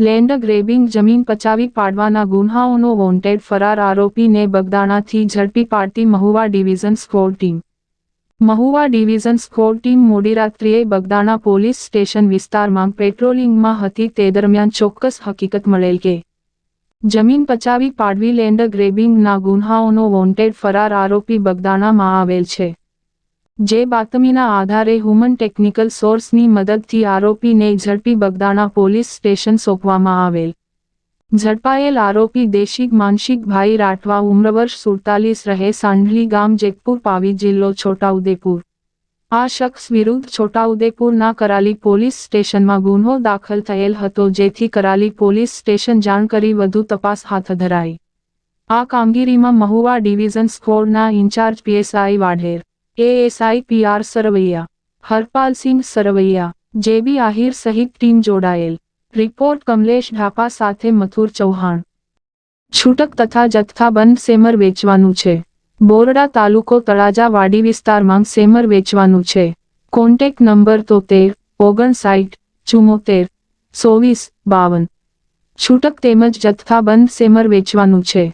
Land grabbing જમીન પચાવી પાડવાના ગુન્હાઓનો વોન્ટેડ ફરાર આરોપીને બગદાણાથી ઝડપી પાડતી Mahuva division squad team. Mahuva division squad team મોડી રાત્રિએ બગદાણા પોલીસ સ્ટેશન વિસ્તારમાં પેટ્રોલિંગમાં હતી તે દરમિયાન ચોક્કસ હકીકત મળેલ કે, જમીન પચાવી પાડવી લેન્ડ ગ્રેબિંગના ગુન્હાઓનો વોન્ટેડ ફરાર આરોપી બગદાણામાં આવેલ છે. જે બાતમીના આધારે હુમન ટેકનિકલ સોર્સની મદદથી આરોપીને ઝડપી બગદાણા પોલીસ સ્ટેશન સોંપવામાં આવેલ. ઝડપાયેલ આરોપી દેશિક માનસિકભાઈ રાઠવા ઉમ્રવર્ષ સુડતાલીસ રહે સાંઢલી ગામ જેતપુર પાવી જિલ્લો છોટાઉદેપુર. આ શખ્સ વિરુદ્ધ છોટાઉદેપુરના કરાલી પોલીસ સ્ટેશનમાં ગુન્હો દાખલ થયેલ હતો જેથી કરાલી પોલીસ સ્ટેશન જાણ કરી વધુ તપાસ હાથ ધરાઈ. આ કામગીરીમાં Mahuva division સ્કોરના incharge PSI Vadher. ASI PR Sarvaiya Harpalsinh Sarvaiya, JB Ahir સહિત ટીમ જોડાયેલ. રિપોર્ટ કમલેશ ઢાપા સાથે મથુર ચૌહાણ. છૂટક તથા જથ્થાબંધ સેમર વેચવાનું છે. બોરડા તાલુકો તળાજા વાડી વિસ્તારમાં સેમર વેચવાનું છે. કોન્ટેક નંબર તોતેર, ઓગણસાઠ ચુમ્મોતેર ચોવીસ, બાવન. છૂટક તેમજ જથ્થાબંધ સેમર વેચવાનું છે.